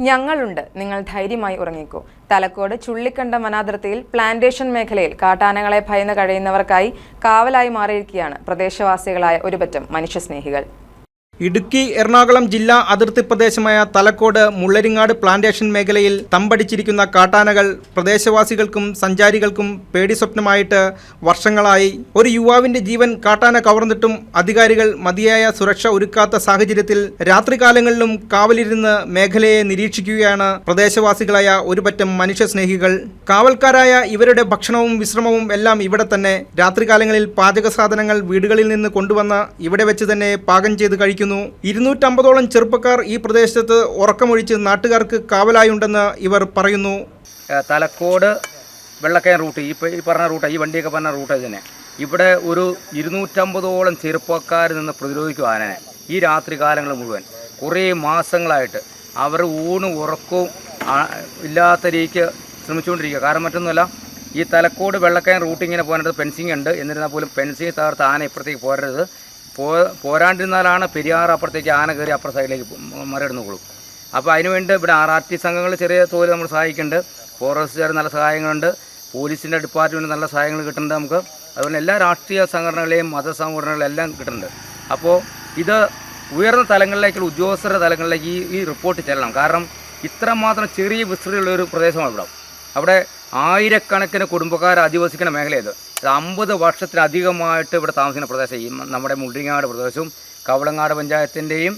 ഞങ്ങളുണ്ട്. നിങ്ങൾ ധൈര്യമായി ഉറങ്ങിക്കൂ. തലക്കോട് ചുള്ളിക്കണ്ടം വനാതിർത്തിയിൽ പ്ലാന്റേഷൻ മേഖലയിൽ കാട്ടാനകളെ ഭയന്ന് കഴിയുന്നവർക്കായി കാവലായി മാറിയിരിക്കുകയാണ് പ്രദേശവാസികളായ ഒരുപറ്റം മനുഷ്യസ്നേഹികൾ. ഇടുക്കി എറണാകുളം ജില്ലാ അതിർത്തി പ്രദേശമായ തലക്കോട് മുള്ളരിങ്ങാട് പ്ലാന്റേഷൻ മേഖലയിൽ തമ്പടിച്ചിരിക്കുന്ന കാട്ടാനകൾ പ്രദേശവാസികൾക്കും സഞ്ചാരികൾക്കും പേടി സ്വപ്നമായിട്ട് വർഷങ്ങളായി. ഒരു യുവാവിന്റെ ജീവൻ കാട്ടാന കവർന്നിട്ടും അധികാരികൾ മതിയായ സുരക്ഷ ഒരുക്കാത്ത സാഹചര്യത്തിൽ രാത്രികാലങ്ങളിലും കാവലിരുന്ന് മേഖലയെ നിരീക്ഷിക്കുകയാണ് പ്രദേശവാസികളായ ഒരുപറ്റം മനുഷ്യസ്നേഹികൾ. കാവൽക്കാരായ ഇവരുടെ ഭക്ഷണവും വിശ്രമവും എല്ലാം ഇവിടെ തന്നെ. രാത്രികാലങ്ങളിൽ പാചക സാധനങ്ങൾ വീടുകളിൽ നിന്ന് കൊണ്ടുവന്ന് ഇവിടെ വെച്ച് തന്നെ പാകം ചെയ്ത് കഴിക്കുന്നു. ഇരുന്നൂറ്റമ്പതോളം ചെറുപ്പക്കാർ ഈ പ്രദേശത്ത് ഉറക്കമൊഴിച്ച് നാട്ടുകാർക്ക് കാവലായുണ്ടെന്ന് ഇവർ പറയുന്നു. തലക്കോട് വെള്ളക്കയം റൂട്ട് ഈ പറഞ്ഞ റൂട്ട് ഈ വണ്ടിയൊക്കെ പറഞ്ഞ റൂട്ട് തന്നെ ഇവിടെ ഒരു ഇരുന്നൂറ്റമ്പതോളം ചെറുപ്പക്കാർ നിന്ന് പ്രതിരോധിക്കും ആനനെ ഈ രാത്രി കാലങ്ങൾ മുഴുവൻ. കുറേ മാസങ്ങളായിട്ട് അവർ ഊണും ഉറക്കവും ഇല്ലാത്ത രീതിക്ക് ശ്രമിച്ചുകൊണ്ടിരിക്കുക. കാരണം മറ്റൊന്നുമല്ല ഈ തലക്കോട് വെള്ളക്കയം റൂട്ടിങ്ങിനെ പോകാനായിട്ട് പെൻസിങ് ഉണ്ട്. എന്നിരുന്നാൽ പോലും ഫെൻസിങ് തകർത്ത് ആന ഇപ്പുറത്തേക്ക് പോരരുത്. പോ പോരാണ്ടിരുന്നാലാണ് പെരിയാർ അപ്പുറത്തേക്ക് ആന കയറി അപ്പുറ സൈഡിലേക്ക് മറികടന്നു കൊള്ളും അപ്പോൾ അതിനുവേണ്ടി ഇവിടെ ആർ ആർ ടി സംഘങ്ങൾ ചെറിയ തോതിൽ നമ്മൾ സഹായിക്കുന്നുണ്ട്. ഫോറസ്റ്റുകാർ നല്ല സഹായങ്ങളുണ്ട്. പോലീസിന്റെ ഡിപ്പാർട്ട്മെന്റ് നല്ല സഹായങ്ങൾ കിട്ടുന്നുണ്ട് നമുക്ക്. അതുപോലെ എല്ലാ രാഷ്ട്രീയ സംഘടനകളെയും മത എല്ലാം കിട്ടുന്നുണ്ട്. അപ്പോൾ ഇത് ഉയർന്ന തലങ്ങളിലേക്കുള്ള ഉദ്യോഗസ്ഥരുടെ തലങ്ങളിലേക്ക് ഈ ഈ റിപ്പോർട്ട് ചെല്ലണം. കാരണം ഇത്രമാത്രം ചെറിയ വിസ്തൃതിയുള്ള ഒരു പ്രദേശമാണ് ഇവിടെ. അവിടെ ആയിരക്കണക്കിന് കുടുംബക്കാർ അധിവസിക്കുന്ന മേഖല ഇത് ഇത്. അമ്പത് വർഷത്തിലധികമായിട്ട് ഇവിടെ താമസിക്കുന്ന പ്രദേശം. ഈ നമ്മുടെ മുണ്ടിങ്ങാട് പ്രദേശവും കവളങ്ങാട് പഞ്ചായത്തിന്റെയും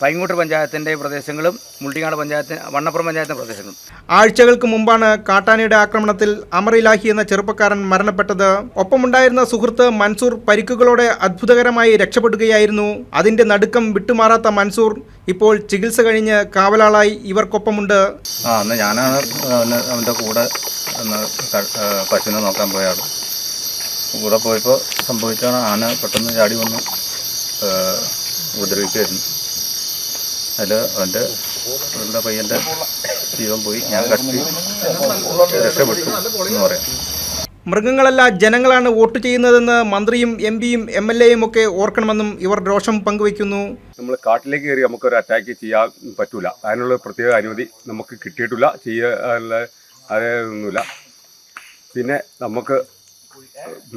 പൈങ്ങോട്ട് പഞ്ചായത്തിന്റെ പ്രദേശങ്ങളും മുള്ളിങ്ങാട് പഞ്ചായത്തിന് വണ്ണപ്പുറം പഞ്ചായത്തിന്റെ പ്രദേശങ്ങളും. ആഴ്ചകൾക്ക് മുമ്പാണ് കാട്ടാനയുടെ ആക്രമണത്തിൽ അമറിലാഹി എന്ന ചെറുപ്പക്കാരൻ മരണപ്പെട്ടത്. ഒപ്പമുണ്ടായിരുന്ന സുഹൃത്ത് മൻസൂർ പരിക്കുകളോടെ അത്ഭുതകരമായി രക്ഷപ്പെടുകയായിരുന്നു. അതിന്റെ നടുക്കം വിട്ടുമാറാത്ത മൻസൂർ ഇപ്പോൾ ചികിത്സ കഴിഞ്ഞ് കാവലാളായി ഇവർക്കൊപ്പമുണ്ട്. ആ അന്ന് ഞാനാണ് അവന്റെ കൂടെ അന്ന് ക- പശുവിനെ നോക്കാൻ പോയ ആൾ കൂടെ പോയപ്പോൾ സംഭവിച്ചാണ് ആന പെട്ടെന്ന് ചാടി വന്ന്. ഉപദ്രവിക്കുകയായിരുന്നു ഉപദ്രവിക്കുമായിരുന്നു അതിൽ അവന്റെ അവരുടെ പയ്യന്റെ ജീവൻ പോയി. ഞാൻ കഷ്ടി രക്ഷപ്പെട്ടു എന്ന് പറയാം. മൃഗങ്ങളല്ല ജനങ്ങളാണ് വോട്ട് ചെയ്യുന്നതെന്ന് മന്ത്രിയും എം പിയും എം എൽ എയും ഒക്കെ ഓർക്കണമെന്നും ഇവർ രോഷം പങ്കുവയ്ക്കുന്നു. നമ്മൾ കാട്ടിലേക്ക് കയറി നമുക്കൊരു അറ്റാക്ക് ചെയ്യാൻ പറ്റൂല. അതിനുള്ള പ്രത്യേക അനുമതി നമുക്ക് കിട്ടിയിട്ടില്ല. ചെയ്യാനുള്ള അതൊന്നുമില്ല പിന്നെ നമുക്ക്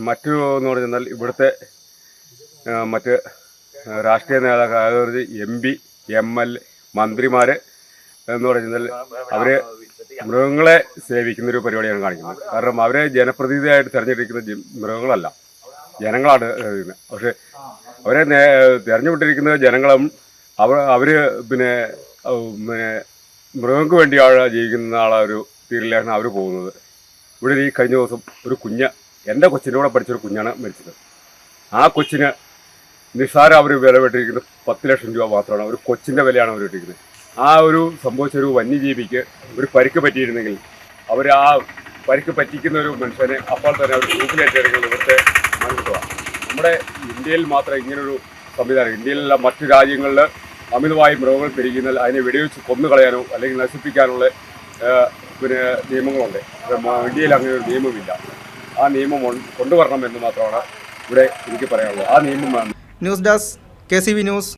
മറ്റു എന്ന് പറഞ്ഞാൽ ഇവിടുത്തെ മറ്റ് രാഷ്ട്രീയ നേതാക്കൾ എം പി എം എൽ മന്ത്രിമാർ എന്ന് പറഞ്ഞാൽ അവർ മൃഗങ്ങളെ സേവിക്കുന്ന ഒരു പരിപാടിയാണ് കാണിക്കുന്നത്. കാരണം അവരെ ജനപ്രതിനിധിയായിട്ട് തിരഞ്ഞെടുക്കുന്ന മൃഗങ്ങളല്ല. ജനങ്ങളാണ് പക്ഷെ അവരെ തിരഞ്ഞുവിട്ടിരിക്കുന്ന ജനങ്ങളും അവർ അവർ പിന്നെ പിന്നെ മൃഗങ്ങൾക്ക് വേണ്ടിയാണ് ജീവിക്കുന്ന ആളെ തീരിലാണ് അവർ പോകുന്നത്. ഇവിടെ ഈ കഴിഞ്ഞ ദിവസം ഒരു കുഞ്ഞ് എന്റെ കൊച്ചിന്റെ കൂടെ പഠിച്ചൊരു കുഞ്ഞാണ് മരിച്ചത്. ആ കൊച്ചിന് നിസ്സാരം അവർ വില വിട്ടിരിക്കുന്നത് പത്ത് ലക്ഷം രൂപ മാത്രമാണ്. ഒരു കൊച്ചിന്റെ വിലയാണ് അവർ ഇട്ടിരിക്കുന്നത് ആ ഒരു സംഭവിച്ച ഒരു വന്യജീവിക്ക് ഒരു പരിക്ക് പറ്റിയിരുന്നെങ്കിൽ അവർ ആ പരിക്ക് പറ്റിക്കുന്ന ഒരു മനുഷ്യനെ അപ്പോൾ തന്നെ അവർ ഗ്രൂപ്പിലേറ്റെടുക്കുന്നത് ഇവിടുത്തെ മനസ്സിലാണ് നമ്മുടെ ഇന്ത്യയിൽ മാത്രം ഇങ്ങനൊരു സംവിധാനം ഇന്ത്യയിലുള്ള മറ്റു രാജ്യങ്ങളിൽ അമിതമായി മൃഗങ്ങൾ പെരുകുന്നാൽ അതിനെ വെടിവെച്ച് കൊന്നു കളയാനോ അല്ലെങ്കിൽ നശിപ്പിക്കാനുള്ള പിന്നെ നിയമങ്ങളുണ്ട്. ഇന്ത്യയിൽ അങ്ങനെ ഒരു നിയമമില്ല. ആ നിയമം കൊണ്ടുവരണമെന്ന് മാത്രമാണ് ഇവിടെ എനിക്ക് പറയാനുള്ളത്. ആ നിയമം news desk K C V news.